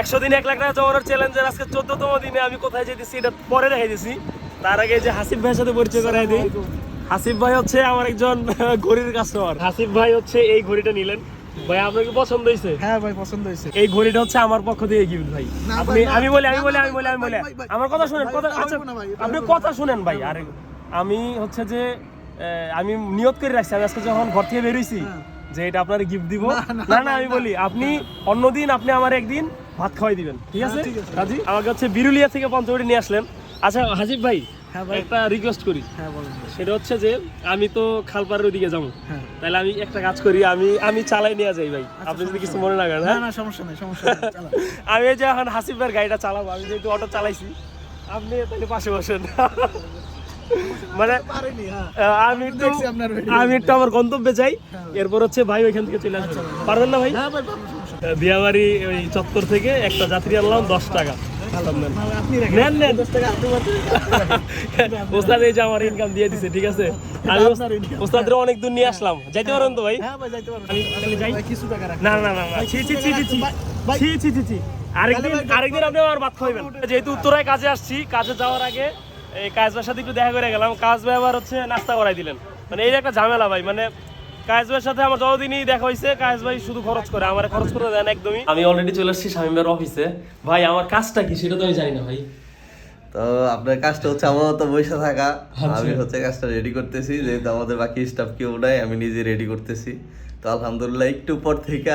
একশো দিন এক লাখ টাকা জমানোর চ্যালেঞ্জের আজকে চোদ্দতম দিনে আমি কোথায় যেতেছি এটা পরে রেখে দিছি। তার আগে যে হাসিফ ভাইয়ের সাথে পরিচয় করাই দিই। হাসিফ ভাই হচ্ছে আমার একজন ঘড়ির কাস্টমার হাসিফ ভাই হচ্ছে এই ঘড়িটা নিলেন। ভাই আপনার কি পছন্দ হয়েছে? হ্যাঁ ভাই পছন্দ হয়েছে। এই ঘড়িটা হচ্ছে আমার পক্ষ থেকে গিফট ভাই। আপনি আমি বলি আমি বলি আমি বলি আমি বলি। আমার কথা শুনেন কথা আচ্ছা আপনি কথা শুনেন ভাই আরে আমি হচ্ছে যে আমি নিয়ত করে রাখছি। আমি আজকে যখন ঘর থেকে বেরোইছি হ্যাঁ। যে এটা আপনার গিফট দিব। না, না, না না না, আমি বলি আপনি অন্যদিন আপনি আমার একদিন ভাত খাওয়াই দিবেন। ঠিক আছে? হ্যাঁ, আছে। রাজি? আমাকে হচ্ছে বিরুলিয়া থেকে পঞ্চবটি নিয়ে আসলেন। আচ্ছা ভাই হ্যাঁ একটা রিকোয়েস্ট করি। হ্যাঁ ভাই। সেটা হচ্ছে যে আমি তো খালপাড়ের ওদিকে যাব। তাহলে আমি একটা কাজ করি আমি আমি চালাই নিয়ে যাই ভাই। আচ্ছা, আপনি যদি কিছু মনে না করেন না সমস্যা নেই সমস্যা আমি যে এখন হাসিফ ভাইয়ের গাড়িটা চালাবো আমি যেহেতু অটো চালাইছি আপনি তাহলে পাশে বসেন। মানে আমি একটু। আমি একটু আমার গন্তব্যে যাই। এরপর হচ্ছে ভাই ওইখান থেকে চলে আসবেন। পারবেন না ভাই? বিয়াবাড়ি ওই চত্বর থেকে একটা যাত্রী আনলাম দশ টাকা। নেন। না, ভাই, আপনি রাখেন নেন। নেন দশ টাকা আপনি পারবেন। ওস্তাদ এই যে আমার ইনকাম দিয়ে দিছে ঠিক আছে? আমি ওস্তাদের অনেক দূর নিয়ে আসলাম। যাইতে পারেন তো ভাই? হ্যাঁ ভাই যাইতে পারবেন আমি তাহলে যাই? ভাই, কিছু টাকা রাখেন। না না না না। ছি ছি ছি ছি ছি ছি ছি ছি ছি। আরেকদিন আরেকদিন আপনি আমার ভাত খাইবেন যেহেতু উত্তরায় কাজে আসছি কাজে যাওয়ার আগে এই কাজ ভাইয়ের সাথে একটু দেখা করে গেলাম। কাজ ভাই আবার হচ্ছে নাস্তা করাই দিলেন। মানে এই একটা ঝামেলা ভাই মানে কাজ ভাইয়ের সাথে আমার যতদিনই দেখা হয়েছে কাজ ভাই শুধু খরচ করে আমার খরচ করে দেন একদমই। আমি অলরেডি চলে আসছি শামীম ভাইয়ের অফিসে ভাই আমার কাজটা কি সেটা তো আমি জানি না ভাই। তো আপনার কাজটা হচ্ছে আপাতত বসে থাকা। আমি হচ্ছে কাজটা রেডি করতেছি যেহেতু আমাদের বাকি স্টাফ কেউ নাই আমি নিজে রেডি করতেছি। তো আলহামদুলিল্লাহ একটু পর থেকে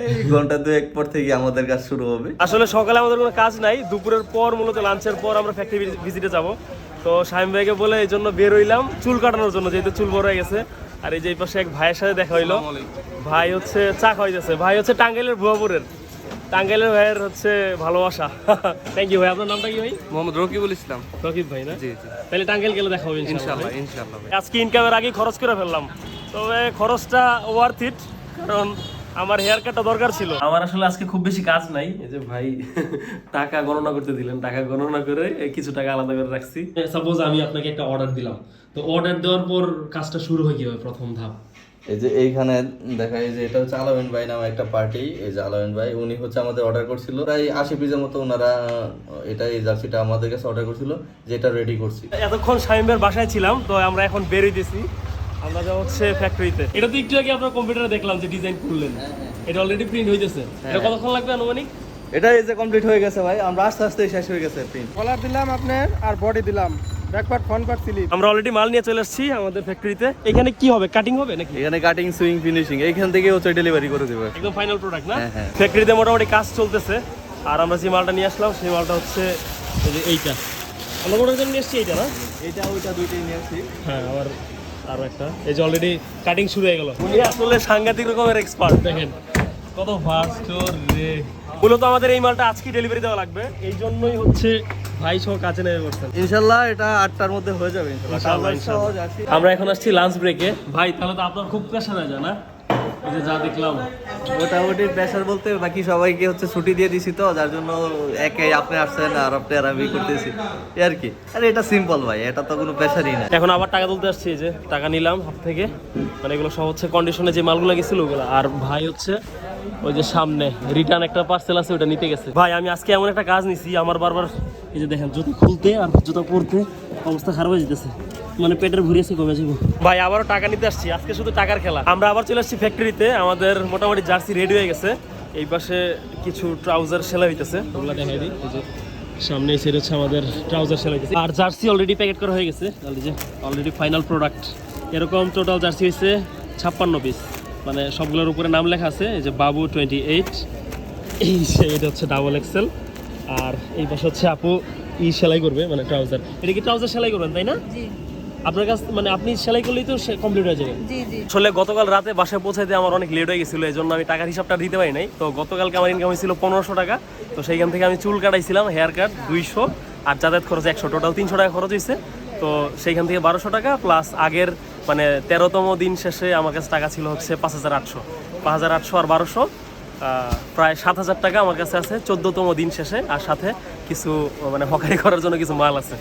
এই ঘণ্টা দু এক পর থেকে আমাদের কাজ শুরু হবে। আসলে সকালে আমাদের কোনো কাজ নাই দুপুরের পর মূলত লাঞ্চের পর আমরা ফ্যাক্টরি ভিজিটে যাব। তো শাহিম ভাইকে বলে এই জন্য বের হইলাম চুল কাটানোর জন্য যেহেতু চুল বড় হয়ে গেছে। আর এই যে এই পাশে এক ভাইয়ের সাথে দেখা হইল। ভাই হচ্ছে চা খাওয়াইতেছে। ভাই হচ্ছে টাঙ্গাইলের ভুয়াপুরের টাঙ্গাইলের ভাইয়ের হচ্ছে ভালোবাসা। থ্যাংক ইউ ভাই। আপনার নামটা কি ভাই? মোহাম্মদ রকিবুল ইসলাম। রকিব ভাই না? জি জি। তাহলে টাঙ্গাইল গেলে দেখা হবে ইনশাআল্লাহ ইনশাআল্লাহ আজকে ইনকামের আগে খরচ করে ফেললাম। তবে খরচটা ওয়ার্থ ইট কারণ আমার হেয়ার কাটটা দরকার ছিল। আমার আসলে আজকে খুব বেশি কাজ নাই। এই যে ভাই টাকা গণনা করতে দিলেন। টাকা গণনা করে কিছু টাকা আলাদা করে রাখছি। সাপোজ আমি আপনাকে একটা অর্ডার দিলাম। তো অর্ডার দেওয়ার পর কাজটা শুরু হয় কীভাবে? প্রথম ধাপ। এই যে এইখানে দেখা যায় যে এটা হচ্ছে আলামিন ভাই নামে একটা পার্টি এই যে আলামিন ভাই উনি হচ্ছে আমাদের অর্ডার করছিল। প্রায় আশি পিসের মতো ওনারা এটা এই জার্সিটা আমাদের কাছে অর্ডার করছিল যেটা রেডি করছি। এতক্ষণ শামিমের বাসায় ছিলাম তো আমরা এখন বেরোইতেছি আমরা যাওয়া হচ্ছে ফ্যাক্টরিতে এটা তো একটু আগে আপনার কম্পিউটারে দেখলাম যে ডিজাইন করলেন। এটা অলরেডি প্রিন্ট হইতেছে। এটা কতক্ষণ লাগবে আনুমানিক? এটা এই যে কমপ্লিট হয়ে গেছে ভাই। আমরা আস্তে আস্তে শেষ হয়ে গেছে প্রিন্ট কলার দিলাম আপনার আর বডি দিলাম। ব্যাক পার্ট স্লিপ আমরা অলরেডি মাল নিয়ে চলে এসেছি আমাদের ফ্যাক্টরিতে এখানে কি হবে? কাটিং হবে নাকি? এখানে কাটিং সুইং ফিনিশিং এইখান থেকে হচ্ছে ডেলিভারি করে দেবো। একদম ফাইনাল প্রোডাক্ট না? হ্যাঁ, হ্যাঁ। ফ্যাক্টরিতে মোটামুটি কাজ চলতেছে। আর আমরা যে মালটা নিয়ে আসলাম সেই মালটা হচ্ছে এইটা। আমরা মোটামুটি নিয়ে এসেছি এইটা না? এটা ওইটা দুইটাই নিয়ে আসছি। হ্যাঁ আবার আরও একটা। এই যে অলরেডি কাটিং শুরু হয়ে গেল। উনি আসলে সাংঘাতিক রকমের এক্সপার্ট দেখেন। কত ফাস্ট রে মূলত আমাদের এই মালটা আজকে ডেলিভারি দেওয়া লাগবে। এই জন্যই হচ্ছে ভাই সহ কাজে নেমে পড়ছেন। ইনশাল্লাহ এটা আটটার মধ্যে হয়ে যাবে ইনশাল্লাহ। ইনশাআল্লাহ, কাজ ইনশাআল্লাহ। সহজ আছে। আমরা এখন আসছি লাঞ্চ ব্রেকে ভাই তাহলে তো আপনার খুব প্রেশার হয়ে যায় না? যে যা দেখলাম। মোটামুটি প্রেশার বলতে বাকি সবাইকে হচ্ছে ছুটি দিয়ে দিছি তো যার জন্য একে আপনি আসছেন আর আপনি আর আমি করতেছি। আর কি। আরে এটা সিম্পল ভাই এটা তো কোনো প্রেশারই না এখন আবার টাকা তুলতে আসছি যে টাকা নিলাম হাত থেকে। মানে এগুলো সব হচ্ছে কন্ডিশনে যে মালগুলো গেছিল ওগুলো। আর ভাই হচ্ছে ওই যে সামনে রিটার্ন একটা পার্সেল আছে ওটা নিতে গেছে। ভাই আমি আজকে এমন একটা কাজ নিছি আমার বারবার এই যে দেখেন জুতো খুলতে আর জুতো পরতে অবস্থা খারাপ হয়ে যেতেছে। মানে পেটের ভুরিয়েছে কমে যাব ভাই আবারও টাকা নিতে আসছি। আজকে শুধু টাকার খেলা। আমরা আবার চলে আসছি ফ্যাক্টরিতে আমাদের মোটামুটি জার্সি রেডি হয়ে গেছে। এই পাশে কিছু ট্রাউজার সেলাই হইতেছে। ওগুলো দেখাই দিই সামনে এই হচ্ছে আমাদের ট্রাউজার সেলাই হইতেছে। আর জার্সি অলরেডি প্যাকেট করা হয়ে গেছে। অলরেডি ফাইনাল প্রোডাক্ট এরকম টোটাল জার্সি হয়েছে ছাপ্পান্ন পিস মানে সবগুলোর উপরে নাম লেখা আছে এই যে বাবু টোয়েন্টি এইট এই যে এটা হচ্ছে ডাবল এক্সেল আর এই পাশে হচ্ছে আপু ই সেলাই করবে মানে ট্রাউজার এটা কি ট্রাউজার সেলাই করবেন তাই না? জি। আপনার কাছ মানে আপনি সেলাই করলেই তো কমপ্লিট হয়ে যাবে। জি জি। আসলে গতকাল রাতে বাসায় পৌঁছাইতে আমার অনেক লেট হয়ে গেছিল এই জন্য আমি টাকার হিসাবটা দিতে পারি নাই। তো গতকালকে আমার ইনকাম হয়েছিল পনেরোশো টাকা। তো সেইখান থেকে আমি চুল কাটাইছিলাম হেয়ার কাট দুইশো আর যাতায়াত খরচ একশো। টোটাল তিনশো টাকা খরচ হয়েছে। তো সেইখান থেকে বারোশো টাকা প্লাস আগের মানে তেরোতম দিন শেষে আমার কাছে টাকা ছিল হচ্ছে পাঁচ হাজার আটশো। পাঁচ হাজার আটশো আর বারোশো প্রায় সাত হাজার টাকা আমার কাছে আছে চোদ্দতম দিন শেষে আর সাথে কিছু মানে হকারি করার জন্য কিছু মাল আছে।